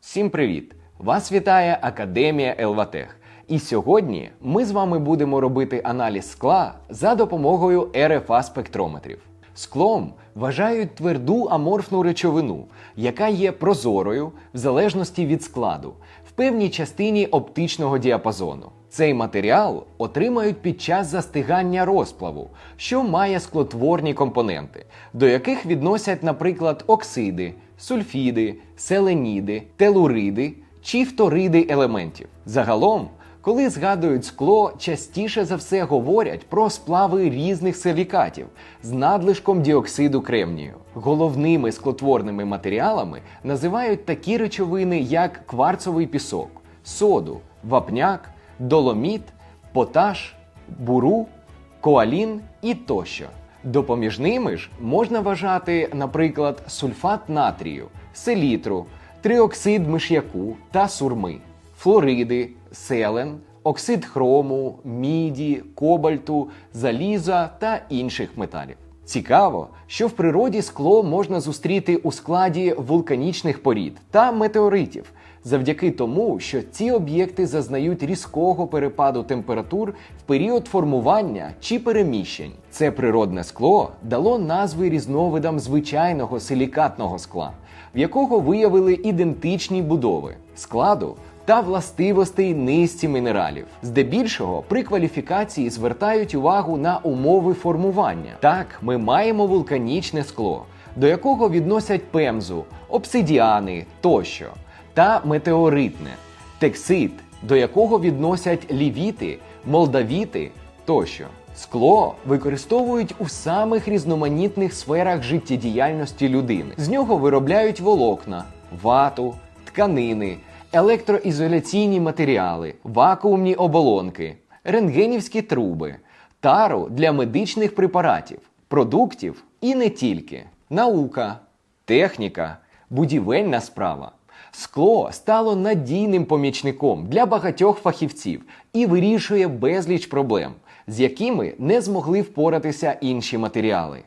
Всім привіт! Вас вітає Академія Елватех. І сьогодні ми з вами будемо робити аналіз скла за допомогою РФА спектрометрів. Склом вважають тверду аморфну речовину, яка є прозорою в залежності від складу в певній частині оптичного діапазону. Цей матеріал отримають під час застигання розплаву, що має склотворні компоненти, до яких відносять, наприклад, оксиди, сульфіди, селеніди, телуриди чи фториди елементів. Загалом, коли згадують скло, частіше за все говорять про сплави різних силікатів з надлишком діоксиду кремнію. Головними склотворними матеріалами називають такі речовини, як кварцовий пісок, соду, вапняк, доломіт, поташ, буру, коалін і тощо. Допоміжними ж можна вважати, наприклад, сульфат натрію, селітру, триоксид миш'яку та сурми, флориди, селен, оксид хрому, міді, кобальту, заліза та інших металів. Цікаво, що в природі скло можна зустріти у складі вулканічних порід та метеоритів, завдяки тому, що ці об'єкти зазнають різкого перепаду температур в період формування чи переміщень. Це природне скло дало назви різновидам звичайного силікатного скла, в якого виявили ідентичні будови складу та властивостей низці мінералів. Здебільшого при кваліфікації звертають увагу на умови формування. Так, ми маємо вулканічне скло, до якого відносять пемзу, обсидіани тощо, та метеоритне, тексит, до якого відносять лівіти, молдавіти тощо. Скло використовують у самих різноманітних сферах життєдіяльності людини. З нього виробляють волокна, вату, тканини, електроізоляційні матеріали, вакуумні оболонки, рентгенівські труби, тару для медичних препаратів, продуктів і не тільки. Наука, техніка, будівельна справа. Скло стало надійним помічником для багатьох фахівців і вирішує безліч проблем, з якими не змогли впоратися інші матеріали.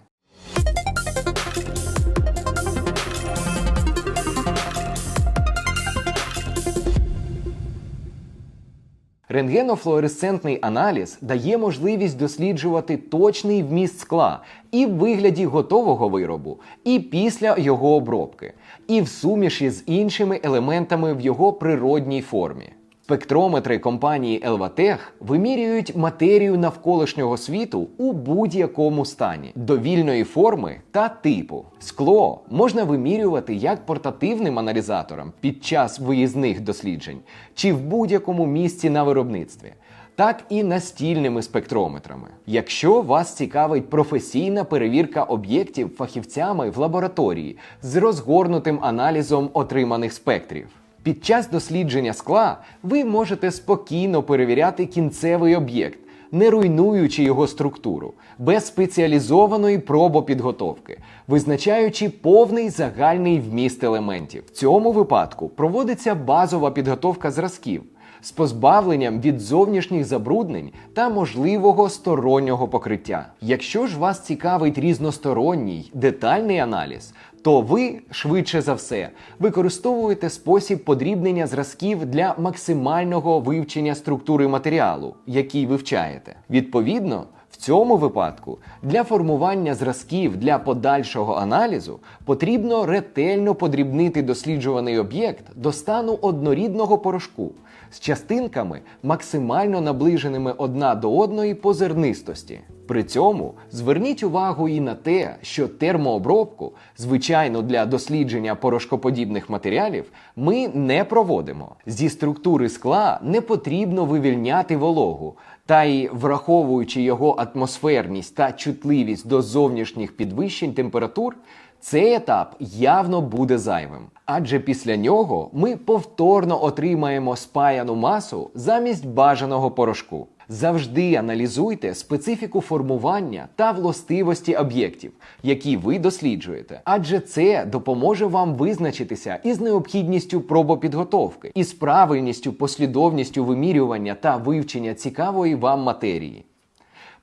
Рентгенофлуоресцентний аналіз дає можливість досліджувати точний вміст скла і в вигляді готового виробу, і після його обробки, і в суміші з іншими елементами в його природній формі. Спектрометри компанії Елватех вимірюють матерію навколишнього світу у будь-якому стані довільної форми та типу. Скло можна вимірювати як портативним аналізатором під час виїзних досліджень чи в будь-якому місці на виробництві. Так і настільними спектрометрами. Якщо вас цікавить професійна перевірка об'єктів фахівцями в лабораторії з розгорнутим аналізом отриманих спектрів. Під час дослідження скла ви можете спокійно перевіряти кінцевий об'єкт, не руйнуючи його структуру, без спеціалізованої пробопідготовки, визначаючи повний загальний вміст елементів. В цьому випадку проводиться базова підготовка зразків з позбавленням від зовнішніх забруднень та можливого стороннього покриття. Якщо ж вас цікавить різносторонній детальний аналіз, то ви швидше за все використовуєте спосіб подрібнення зразків для максимального вивчення структури матеріалу, який вивчаєте. Відповідно. В цьому випадку для формування зразків для подальшого аналізу потрібно ретельно подрібнити досліджуваний об'єкт до стану однорідного порошку з частинками максимально наближеними одна до одної по зернистості. При цьому зверніть увагу і на те, що термообробку, звичайно для дослідження порошкоподібних матеріалів, ми не проводимо. Зі структури скла не потрібно вивільняти вологу, та й враховуючи його атмосферність та чутливість до зовнішніх підвищень температур, цей етап явно буде зайвим. Адже після нього ми повторно отримаємо спаяну масу замість бажаного порошку. Завжди аналізуйте специфіку формування та властивості об'єктів, які ви досліджуєте, адже це допоможе вам визначитися із необхідністю пробопідготовки, із правильністю, послідовністю вимірювання та вивчення цікавої вам матерії.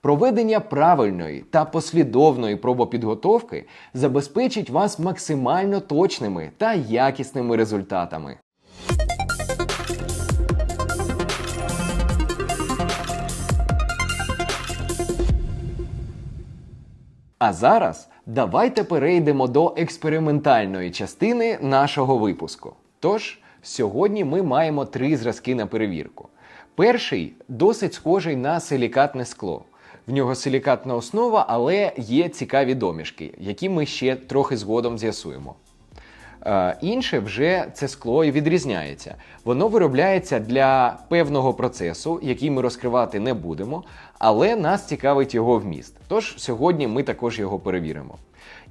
Проведення правильної та послідовної пробопідготовки забезпечить вас максимально точними та якісними результатами. А зараз давайте перейдемо до експериментальної частини нашого випуску. Тож, сьогодні ми маємо три зразки на перевірку. Перший досить схожий на силікатне скло. В нього силікатна основа, але є цікаві домішки, які ми ще трохи згодом з'ясуємо. Е, інше вже це скло і відрізняється. Воно виробляється для певного процесу, який ми розкривати не будемо, але нас цікавить його вміст. Тож сьогодні ми також його перевіримо.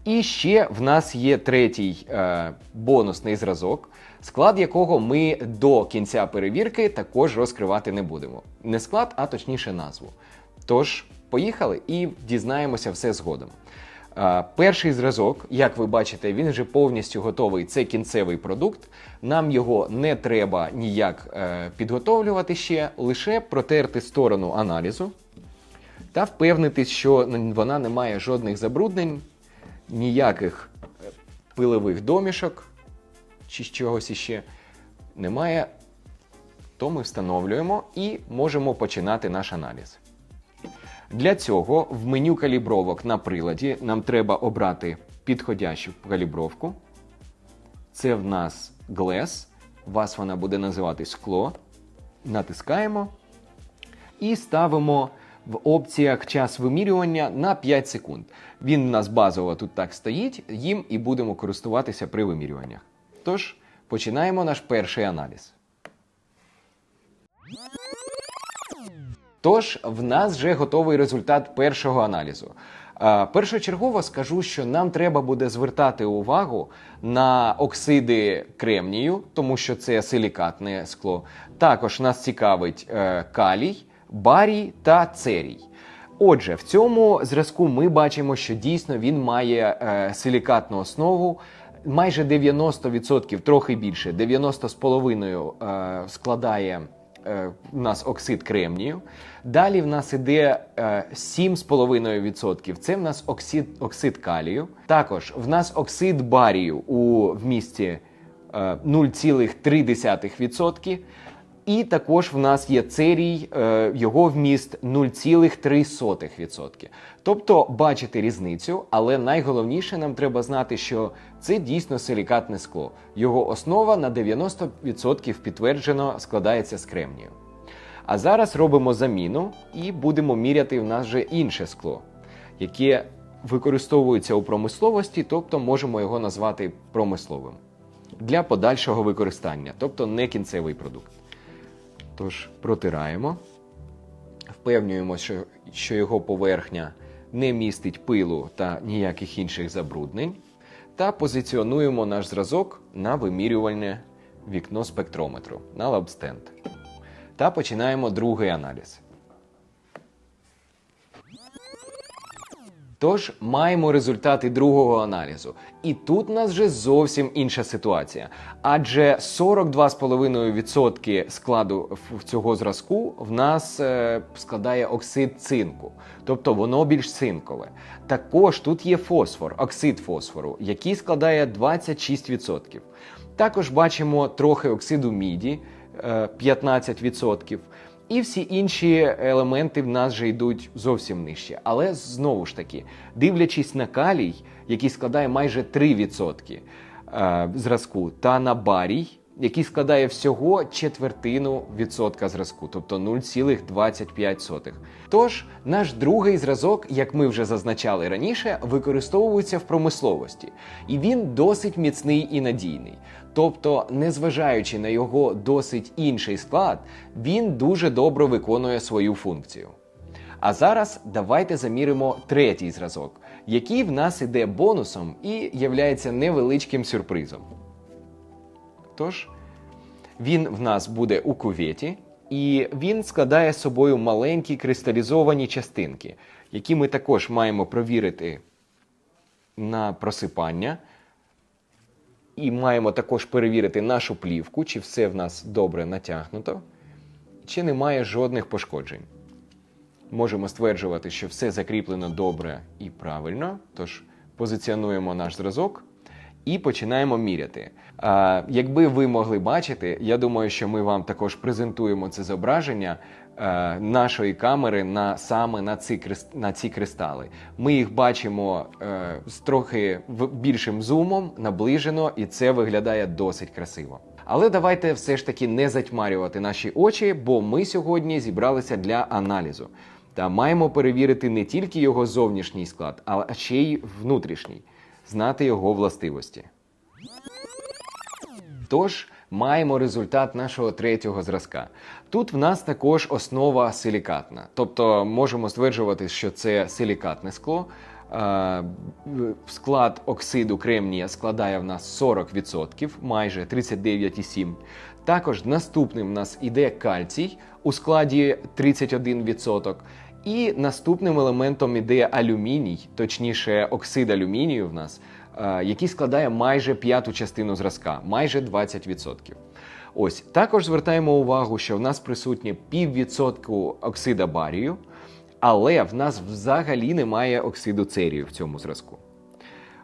І ще в нас є третій е, бонусний зразок, склад якого ми до кінця перевірки також розкривати не будемо. Не склад, а точніше назву. Тож, поїхали і дізнаємося все згодом. Е, перший зразок, як ви бачите, він вже повністю готовий. Це кінцевий продукт. Нам його не треба ніяк е, підготовлювати ще, лише протерти сторону аналізу та впевнитись, що вона не має жодних забруднень, ніяких е, пилових домішок чи чогось іще немає. То ми встановлюємо і можемо починати наш аналіз. Для цього в меню калібровок на приладі нам треба обрати підходящу калібровку. Це в нас Glass, у вас вона буде називати скло. Натискаємо і ставимо в опціях час вимірювання на 5 секунд. Він у нас базово тут так стоїть, їм і будемо користуватися при вимірюваннях. Тож, починаємо наш перший аналіз. Тож, в нас вже готовий результат першого аналізу. Першочергово скажу, що нам треба буде звертати увагу на оксиди кремнію, тому що це силікатне скло. Також нас цікавить е, калій, барій та церій. Отже, в цьому зразку ми бачимо, що дійсно він має е, силікатну основу. Майже 90%, трохи більше, 90,5% е, складає е, у нас оксид кремнію. Далі в нас іде е, 7,5%. Це в нас оксид, оксид калію. Також в нас оксид барію у вмісті місті 0,3%. І також в нас є церій, е, його вміст 0,3%. Тобто бачите різницю, але найголовніше нам треба знати, що це дійсно силікатне скло. Його основа на 90% підтверджено складається з кремнію. А зараз робимо заміну і будемо міряти в нас вже інше скло, яке використовується у промисловості, тобто можемо його назвати промисловим для подальшого використання, тобто не кінцевий продукт. Тож протираємо, впевнюємося, що, його поверхня не містить пилу та ніяких інших забруднень, та позиціонуємо наш зразок на вимірювальне вікно спектрометру на лабстенд. Та починаємо другий аналіз. Тож маємо результати другого аналізу. І тут у нас вже зовсім інша ситуація. Адже 42,5% складу цього зразку в нас е, складає оксид цинку, тобто воно більш цинкове. Також тут є фосфор, оксид фосфору, який складає 26%. Також бачимо трохи оксиду міді е, 15%. І всі інші елементи в нас же йдуть зовсім нижче. Але знову ж таки, дивлячись на калій, який складає майже 3% е, зразку, та на барій, який складає всього четвертину відсотка зразку, тобто 0,25. Тож наш другий зразок, як ми вже зазначали раніше, використовується в промисловості, і він досить міцний і надійний. Тобто, незважаючи на його досить інший склад, він дуже добре виконує свою функцію. А зараз давайте заміримо третій зразок, який в нас іде бонусом і являється невеличким сюрпризом. Тож, він в нас буде у куветі, і він складає собою маленькі кристалізовані частинки, які ми також маємо провірити на просипання. І маємо також перевірити нашу плівку, чи все в нас добре натягнуто, чи немає жодних пошкоджень. Можемо стверджувати, що все закріплено добре і правильно, тож позиціонуємо наш зразок. І починаємо міряти. А, якби ви могли бачити, я думаю, що ми вам також презентуємо це зображення е, нашої камери на саме на ці на ці кристали. Ми їх бачимо е, з трохи більшим зумом, наближено, і це виглядає досить красиво. Але давайте все ж таки не затьмарювати наші очі, бо ми сьогодні зібралися для аналізу. Та маємо перевірити не тільки його зовнішній склад, а ще й внутрішній, знати його властивості. Тож маємо результат нашого третього зразка. Тут в нас також основа силікатна, тобто можемо стверджувати, що це силікатне скло. Е, Склад оксиду кремнія складає в нас 40%, майже 39,7%. Також наступним в нас іде кальцій у складі 31%. І наступним елементом іде алюміній, точніше, оксид алюмінію в нас, е, який складає майже п'яту частину зразка, майже 20%. Ось також звертаємо увагу, що в нас присутнє піввідсотку оксида барію, але в нас взагалі немає оксиду церію в цьому зразку.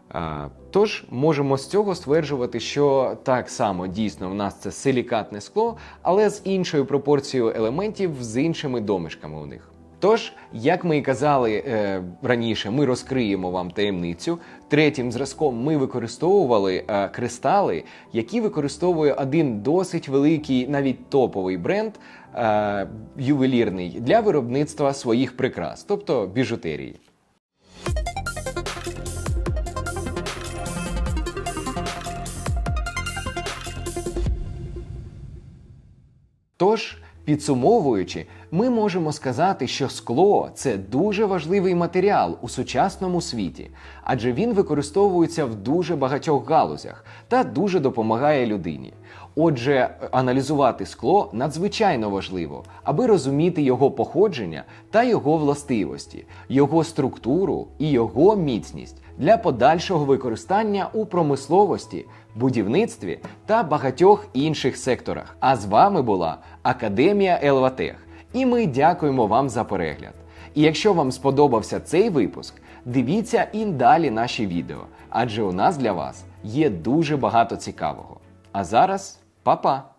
А, Тож можемо з цього стверджувати, що так само дійсно в нас це силікатне скло, але з іншою пропорцією елементів, з іншими домішками у них. Тож, як ми і казали е, раніше, ми розкриємо вам таємницю. Третім зразком ми використовували е, кристали, які використовує один досить великий, навіть топовий бренд е, ювелірний для виробництва своїх прикрас, тобто біжутерії. Тож, підсумовуючи, ми можемо сказати, що скло це дуже важливий матеріал у сучасному світі, адже він використовується в дуже багатьох галузях та дуже допомагає людині. Отже, аналізувати скло надзвичайно важливо, аби розуміти його походження та його властивості, його структуру і його міцність для подальшого використання у промисловості, будівництві та багатьох інших секторах. А з вами була Академія Елватех. І ми дякуємо вам за перегляд. І якщо вам сподобався цей випуск, дивіться і далі наші відео, адже у нас для вас є дуже багато цікавого. А зараз па-па!